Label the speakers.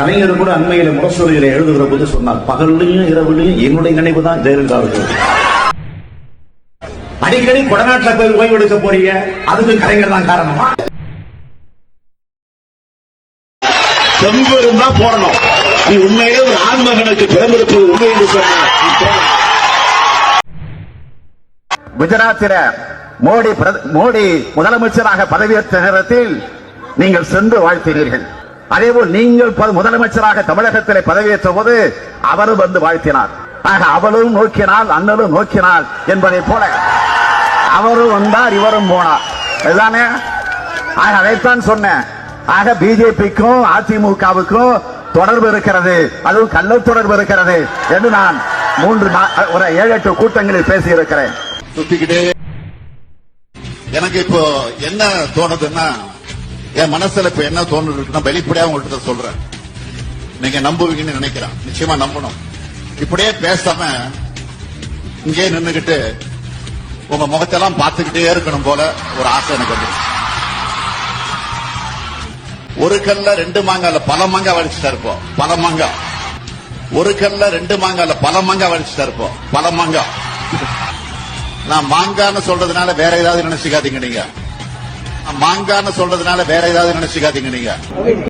Speaker 1: கலைஞர் கூட அண்மையில முரசொலியில எழுதுகிற போது சொன்னார் பகல்லையும் இரவுலையும் என்னுடைய நினைவு தான் ஜெயலலிதாவுக்கு. அடிக்கடி கொடநாட்டில் போய் ஓய்வெடுக்க போறீங்க அதுக்கு கலைஞர் தான் காரணமா?
Speaker 2: தெம்பு இருந்தா போடணும். நீ உண்மையிலே ஒரு ஆண்மகனுக்கு பிறந்திருப்பது உண்மை என்று சொன்ன
Speaker 3: குஜராத்தில மோடி பிரத- மோடி முதலமைச்சராக பதவியேற்ற நேரத்தில் நீங்கள் சென்று வாழ்த்தினீர்கள். அதே போல் நீங்கள் முதலமைச்சராக தமிழகத்திலே பதவியேற்ற போது அவரும் வந்து வாழ்த்தினார். ஆக அவளும் நோக்கினால் அண்ணலும் நோக்கினாள் என்பதை போல அவரும் வந்தார் இவரும் போனார். இதுதானே ஆக அதைத்தான் சொன்னேன். ஆக பிஜேபிக்கும் அதிமுகவுக்கும் தொடர்பு இருக்கிறது. அதுவும் கள்ள தொடர்பு இருக்கிறது என்று நான் மூன்று நா- ஒரு ஏழு எட்டு கூட்டங்களில் பேசியிருக்கிறேன்.
Speaker 2: எனக்கு இப்போ என்ன தோணுதுன்னா என் மனசுல இப்ப என்ன தோணுதுன்னா வெளிப்படையா உங்கள்கிட்ட சொல்றேன். நீங்க நம்புவீங்கன்னு நினைக்கிறேன். நிச்சயமா நம்பணும். இப்படியே பேசாம இங்கே நின்னுகிட்டு உங்க முகத்தெல்லாம் பார்த்துக்கிட்டே இருக்கணும் போல ஒரு ஆசை எனக்கு வந்து ஒரு கல்ல ரெண்டு மாங்கால பல மாங்காய் வடிச்சுட்டா இருப்போம். பல மாங்காய். ஒரு கல்ல ரெண்டு மாங்கால பல மாங்காய் வடிச்சுட்டா இருப்போம். பல மாங்காய். நான் மாங்கான்னு சொல்றதுனால வேற ஏதாவது நினைச்சுக்காதீங்க நீங்க. மாங்கான்னு சொல்றதுனால வேற ஏதாவது நினைச்சுக்காதீங்க நீங்க.